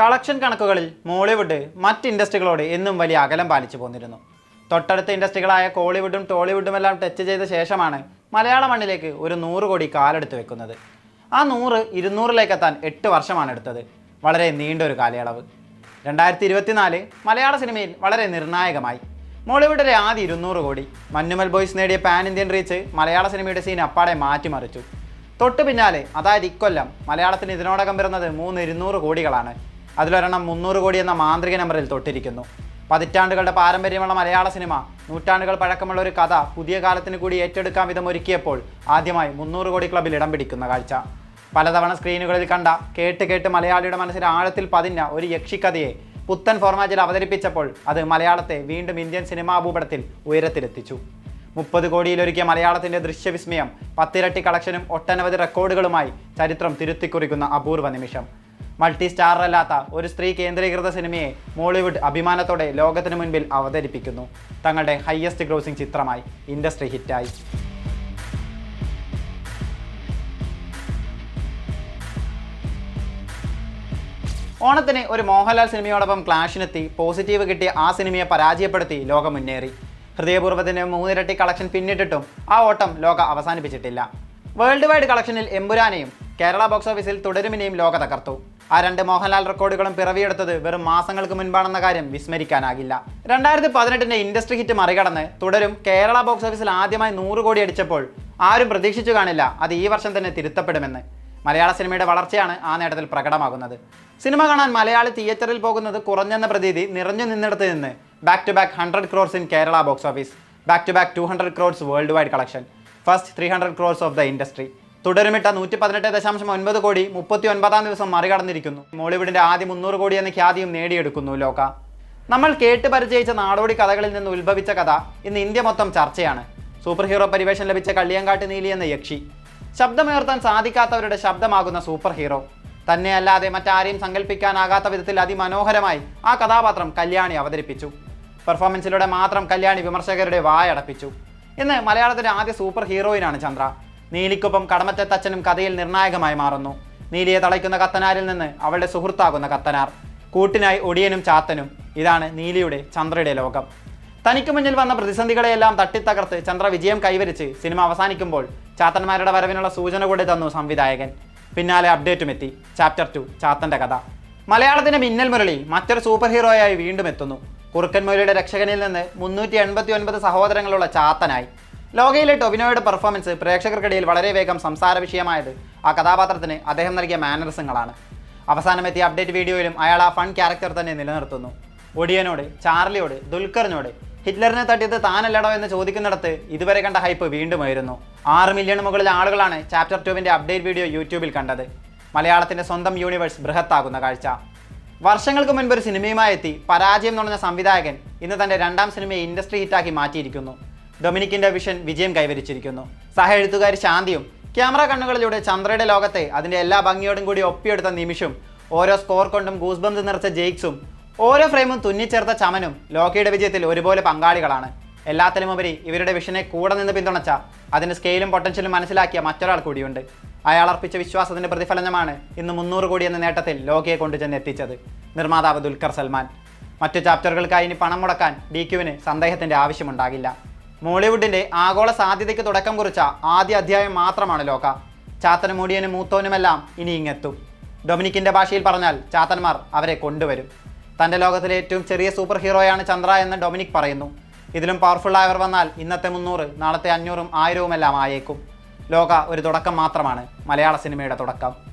Collection കണക്കുകളിൽ Mollywood മറ്റ് ഇൻഡസ്ട്രികളോട് എന്നും വലിയ അകലം പാലിച്ചു പോന്നിരുന്നു. തൊട്ടടുത്ത ഇൻഡസ്ട്രികളായ കോളിവുഡും ടോളിവുഡും എല്ലാം ടച്ച് ചെയ്ത ശേഷമാണ് മലയാള മണ്ണിലേക്ക് ഒരു നൂറ് കോടി കാലെടുത്ത് വെക്കുന്നത്. ആ നൂറ് ഇരുന്നൂറിലേക്ക് എത്താൻ എട്ട് വർഷമാണ് എടുത്തത്. വളരെ നീണ്ട ഒരു കാലയളവ്. രണ്ടായിരത്തി ഇരുപത്തിനാല് മലയാള സിനിമയിൽ വളരെ നിർണായകമായി. മോളിവുഡിലെ ആദ്യ ഇരുന്നൂറ് കോടി മഞ്ഞുമൽ ബോയ്സ് നേടിയ പാൻ ഇന്ത്യൻ റീച്ച് മലയാള സിനിമയുടെ സീൻ അപ്പാടെ മാറ്റിമറിച്ചു. തൊട്ടു പിന്നാലെ അതായത് ഇക്കൊല്ലം മലയാളത്തിന് ഇതിനോടകം വരുന്നത് മൂന്ന് ഇരുന്നൂറ് കോടികളാണ്. അതിലൊരെണ്ണം മുന്നൂറ് കോടി എന്ന മാന്ത്രിക നമ്പറിൽ തൊട്ടിരിക്കുന്നു. പതിറ്റാണ്ടുകളുടെ പാരമ്പര്യമുള്ള മലയാള സിനിമ നൂറ്റാണ്ടുകൾ പഴക്കമുള്ള ഒരു കഥ പുതിയ കാലത്തിന് കൂടി ഏറ്റെടുക്കാൻ വിധം ഒരുക്കിയപ്പോൾ ആദ്യമായി മുന്നൂറ് കോടി ക്ലബിൽ ഇടം പിടിക്കുന്ന കാഴ്ച. പലതവണ സ്ക്രീനുകളിൽ കണ്ട കേട്ട് കേട്ട് മലയാളിയുടെ മനസ്സിൽ ആഴത്തിൽ പതിഞ്ഞ ഒരു യക്ഷിക്കഥയെ പുത്തൻ ഫോർമാറ്റിൽ അവതരിപ്പിച്ചപ്പോൾ അത് മലയാളത്തെ വീണ്ടും ഇന്ത്യൻ സിനിമാ ഭൂപടത്തിൽ ഉയരത്തിലെത്തിച്ചു. മുപ്പത് കോടിയിലൊരുക്കിയ മലയാളത്തിന്റെ ദൃശ്യവിസ്മയം പത്തിരട്ടി കളക്ഷനും ഒട്ടനവധി റെക്കോർഡുകളുമായി ചരിത്രം തിരുത്തിക്കുറിക്കുന്ന അപൂർവ നിമിഷം. മൾട്ടി സ്റ്റാറല്ലാത്ത ഒരു സ്ത്രീ കേന്ദ്രീകൃത സിനിമയെ മോളിവുഡ് അഭിമാനത്തോടെ ലോകത്തിന് മുൻപിൽ അവതരിപ്പിക്കുന്നു. തങ്ങളുടെ ഹയസ്റ്റ് ഗ്രോസിംഗ് ചിത്രമായി ഇൻഡസ്ട്രി ഹിറ്റായി. ഓണത്തിന് ഒരു മോഹൻലാൽ സിനിമയോടൊപ്പം ക്ലാഷിനെത്തി പോസിറ്റീവ് കിട്ടിയ ആ സിനിമയെ പരാജയപ്പെടുത്തി ലോകം മുന്നേറി. ഹൃദയപൂർവത്തിന് മൂന്നിരട്ടി കളക്ഷൻ പിന്നിട്ടിട്ടും ആ ഓട്ടം ലോക അവസാനിപ്പിച്ചിട്ടില്ല. വേൾഡ് വൈഡ് കളക്ഷനിൽ എമ്പുരാനെയും കേരള ബോക്സ് ഓഫീസിൽ തുടരുമിനെയും ലോക തകർത്തു. ആ രണ്ട് മോഹൻലാൽ റെക്കോർഡുകളും പിറവിയെടുത്തത് വെറും മാസങ്ങൾക്ക് മുൻപാണെന്ന കാര്യം വിസ്മരിക്കാനാകില്ല. രണ്ടായിരത്തി പതിനെട്ടിന്റെ ഇൻഡസ്ട്രി ഹിറ്റ് മറികടന്ന് തുടരും കേരള ബോക്സ് ഓഫീസിൽ ആദ്യമായി നൂറ് കോടി അടിച്ചപ്പോൾ ആരും പ്രതീക്ഷിച്ചു കാണില്ല അത് ഈ വർഷം തന്നെ തിരുത്തപ്പെടുമെന്ന്. മലയാള സിനിമയുടെ വളർച്ചയാണ് ആ നേട്ടത്തിൽ പ്രകടമാകുന്നത്. സിനിമ കാണാൻ മലയാളി തിയേറ്ററിൽ പോകുന്നത് കുറഞ്ഞെന്ന പ്രതീതി നിറഞ്ഞു നിന്നിടത്ത് നിന്ന് back to back hundred crores in Kerala box office back to back two hundred crores worldwide collection first three hundred crores of the industry തുടരുമിട്ട നൂറ്റി പതിനെട്ട് ദശാംശം ഒൻപത് കോടി മുപ്പത്തി ഒൻപതാം ദിവസം മറികടന്നിരിക്കുന്നു. മോളിവുഡിന്റെ ആദ്യ മുന്നൂറ് കോടി എന്ന ഖ്യാതിയും നേടിയെടുക്കുന്നു ലോക. നമ്മൾ കേട്ട് പരിചയിച്ച നാടോടി കഥകളിൽ നിന്ന് ഉത്ഭവിച്ച കഥ ഇന്ന് ഇന്ത്യ മൊത്തം ചർച്ചയാണ്. സൂപ്പർ ഹീറോ പരിവേഷം ലഭിച്ച കള്ളിയങ്കാട്ട് നീലി എന്ന യക്ഷി. ശബ്ദമുയർത്താൻ സാധിക്കാത്തവരുടെ ശബ്ദമാകുന്ന സൂപ്പർ ഹീറോ തന്നെയല്ലാതെ മറ്റാരെയും സങ്കല്പിക്കാനാകാത്ത വിധത്തിൽ അതിമനോഹരമായി ആ കഥാപാത്രം കല്യാണി അവതരിപ്പിച്ചു. പെർഫോമൻസിലൂടെ മാത്രം കല്യാണി വിമർശകരുടെ വായടപ്പിച്ചു. ഇന്ന് മലയാളത്തിലെ ആദ്യ സൂപ്പർ ഹീറോയിനാണ് ചന്ദ്ര. നീലിക്കൊപ്പം കടമറ്റ തച്ചനും കഥയിൽ നിർണായകമായി മാറുന്നു. നീലിയെ തളയ്ക്കുന്ന കത്തനാരിൽ നിന്ന് അവളുടെ സുഹൃത്താകുന്ന കത്തനാർ. കൂട്ടിനായി ഒടിയനും ചാത്തനും. ഇതാണ് നീലിയുടെ ചന്ദ്രയുടെ ലോകം. തനിക്ക് മുന്നിൽ വന്ന പ്രതിസന്ധികളെയെല്ലാം തട്ടിത്തകർത്ത് ചന്ദ്ര വിജയം കൈവരിച്ച് സിനിമ അവസാനിക്കുമ്പോൾ ചാത്തന്മാരുടെ വരവിനുള്ള സൂചന കൂടി തന്നു സംവിധായകൻ. പിന്നാലെ അപ്ഡേറ്റും എത്തി. ചാപ്റ്റർ ടു ചാത്തന്റെ കഥ. മലയാളത്തിന്റെ മിന്നൽ മുരളി മറ്റൊരു സൂപ്പർ ഹീറോയായി വീണ്ടും എത്തുന്നു. കുറുക്കൻ മുരളിയുടെ രക്ഷകനിൽ നിന്ന് മുന്നൂറ്റി എൺപത്തി ഒൻപത് സഹോദരങ്ങളുള്ള ചാത്തനായി. ലോകയിലെ ടൊവിനോയുടെ പെർഫോമൻസ് പ്രേക്ഷകർക്കിടയിൽ വളരെ വേഗം സംസാര വിഷയമായത് ആ കഥാപാത്രത്തിന് അദ്ദേഹം നൽകിയ മാനറിസങ്ങളാണ് അവസാനമെത്തിയ അപ്ഡേറ്റ് വീഡിയോയിലും അയാൾ ആ ഫൺ ക്യാരക്ടർ തന്നെ നിലനിർത്തുന്നു. ഒടിയനോട് ചാർലിയോട് ദുൽഖറിനോട് ഹിറ്റ്ലറിനെ തട്ടിയത് താനല്ലടോ എന്ന് ചോദിക്കുന്നിടത്ത് ഇതുവരെ കണ്ട ഹൈപ്പ് വീണ്ടും ഉയരുന്നു ആറ് മില്യൺ മുകളിൽ ആളുകളാണ് ചാപ്റ്റർ ടുവിന്റെ അപ്ഡേറ്റ് വീഡിയോ യൂട്യൂബിൽ കണ്ടത്. മലയാളത്തിന്റെ സ്വന്തം യൂണിവേഴ്സ് ബൃഹത്താകുന്ന കാഴ്ച. വർഷങ്ങൾക്ക് മുൻപ് ഒരു സിനിമയുമായി എത്തി പരാജയം നുണഞ്ഞ സംവിധായകൻ ഇന്ന് തന്റെ രണ്ടാം സിനിമയെ ഇൻഡസ്ട്രി ഹിറ്റാക്കി മാറ്റിയിരിക്കുന്നു. ഡൊമിനിക്കിന്റെ വിഷൻ വിജയം കൈവരിച്ചിരിക്കുന്നു. സഹ ശാന്തിയും ക്യാമറ കണ്ണുകളിലൂടെ ചന്ദ്രയുടെ ലോകത്തെ അതിന്റെ എല്ലാ ഭംഗിയോടും കൂടി ഒപ്പിയെടുത്ത നിമിഷം ഓരോ സ്കോർ കൊണ്ടും ഗൂസ്ബംസ് നിറച്ച ജെയ്ക്സും ഓരോ ഫ്രെയിമും തുന്നിച്ചേർത്ത ചമനും ലോക്കിയുടെ വിജയത്തിൽ ഒരുപോലെ പങ്കാളികളാണ്. എല്ലാത്തിലുമുപരി ഇവരുടെ വിഷനെ കൂടെ നിന്ന് പിന്തുണച്ച അതിന്റെ സ്കെയിലും പൊട്ടൻഷ്യലും മനസ്സിലാക്കിയ മറ്റൊരാൾ കൂടിയുണ്ട്. അയാൾ അർപ്പിച്ച വിശ്വാസത്തിന്റെ പ്രതിഫലനമാണ് ഇന്ന് മുന്നൂറ് കോടി എന്ന നേട്ടത്തിൽ ലോകയെ കൊണ്ടുചെന്ന് എത്തിച്ചത്. നിർമ്മാതാവ് ദുൽഖർ സൽമാൻ. മറ്റു ചാപ്റ്ററുകൾക്കായി ഇനി പണം മുടക്കാൻ ഡി ക്യുവിന് സന്ദേഹത്തിന്റെ ആവശ്യമുണ്ടാകില്ല. മോളിവുഡിന്റെ ആഗോള സാധ്യതയ്ക്ക് തുടക്കം കുറിച്ച ആദ്യ അധ്യായം മാത്രമാണ് ലോക. ചാത്തന മുടിയനും മൂത്തോനുമെല്ലാം ഇനി ഇങ്ങെത്തും. ഡൊമിനിക്കിന്റെ ഭാഷയിൽ പറഞ്ഞാൽ ചാത്തന്മാർ അവരെ കൊണ്ടുവരും. തന്റെ ലോകത്തിലെ ഏറ്റവും ചെറിയ സൂപ്പർ ഹീറോയാണ് ചന്ദ്ര എന്ന് ഡൊമിനിക് പറയുന്നു. ഇതിലും പവർഫുള്ളായവർ വന്നാൽ ഇന്നത്തെ മുന്നൂറ് നാളത്തെ അഞ്ഞൂറും ആയിരവുമെല്ലാം ആയേക്കും. ലോക ഒരു തുടക്കം മാത്രമാണ്. മലയാള സിനിമയുടെ തുടക്കം.